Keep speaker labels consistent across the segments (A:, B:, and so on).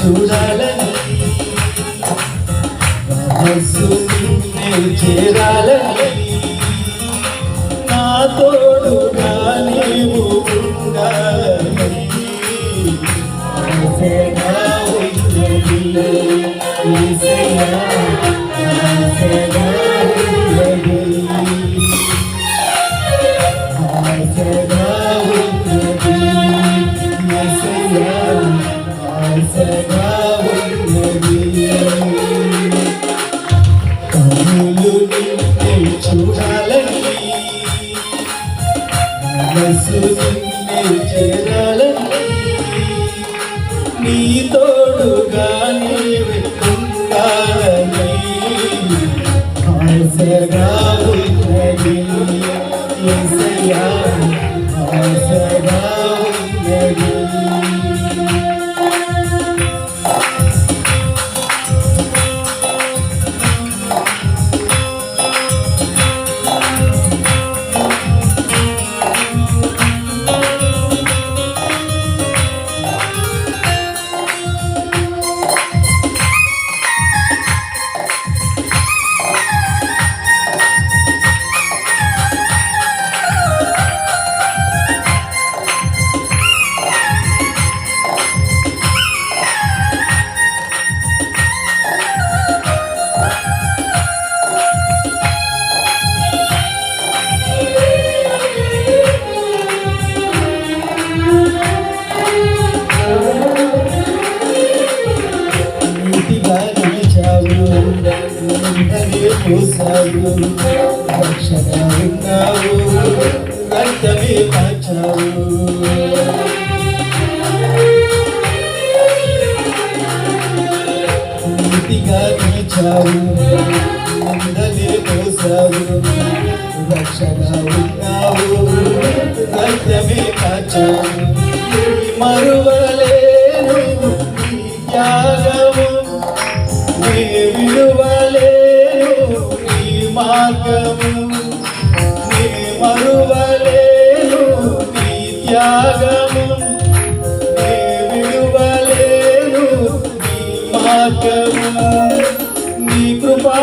A: చూడాలని. చేరాలని. నా తోడుగా నీవు ఉండాలని. చేరాలని నీ తోడుగా నీవే ఉండాలని ఆశగా ఉన్నది. యేసయ్యా, ఆశగా ఉన్నది. నిన్ననే పోసావు రక్షగా ఉన్నావు రక్తమే కాచావు నీతిగా నడిచావు నిన్ననే పోసావు రక్షగా ఉన్నావు రక్తమే కాచావు మరువలేను మార్గము. నీ మరువలేను నీ త్యాగము. నీ విలువలేను నీ మార్గము. నీ కృపా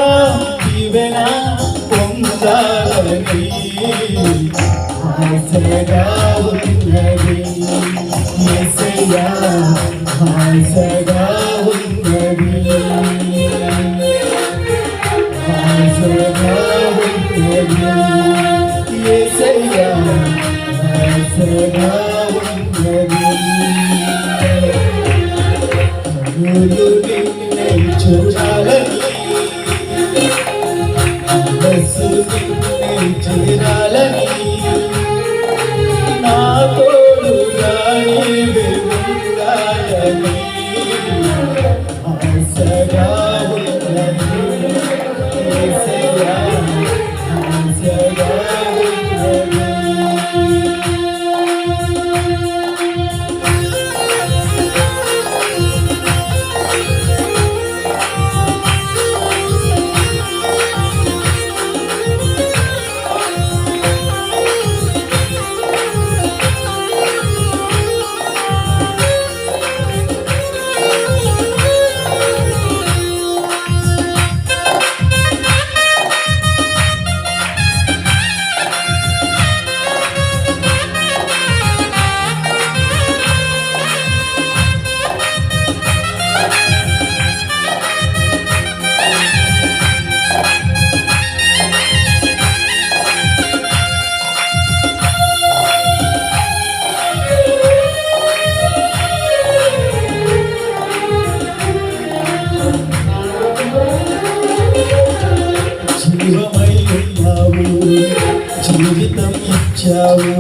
A: దీవెన పొందాలని. ఆశగా ఉన్నది యేసయ్యా ఆశగా నిన్నే చూడాలని జీవమై ఉన్నావు జీవితం ఇచ్చావు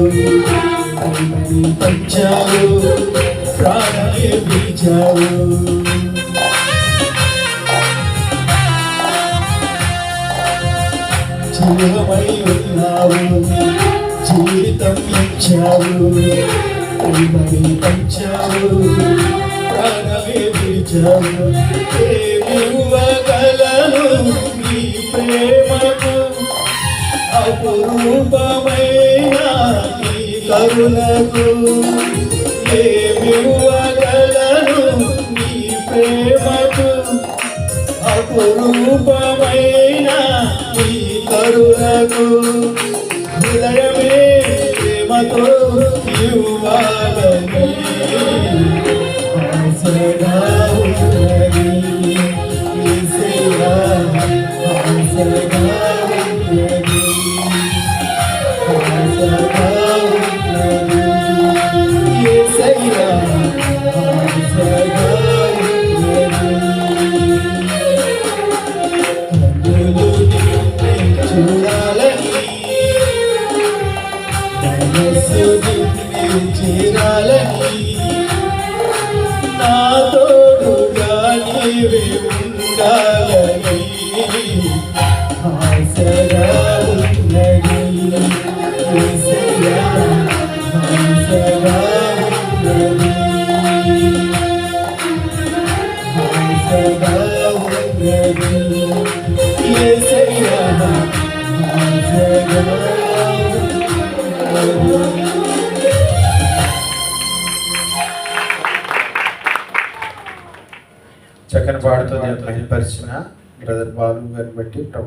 A: పంచావు ప్రాణమే పిలిచావు జీవమై ఉన్నావు జీవితం ఇచ్చావు ప్రేమని పంచావు ప్రాణమే పిలిచావు ఏమివ్వగలను నీ ప్రేమకు అపురూపమైన కరుణకు ఏమివ్వగలను నీ ప్రేమకు అపురూపమైన చేరాలని నా తోడుగా నీవే ఉండాలని ఆశగా ఉన్నది
B: నేను మహిళపరిచిన బ్రదర్ బాలు గారిని బట్టి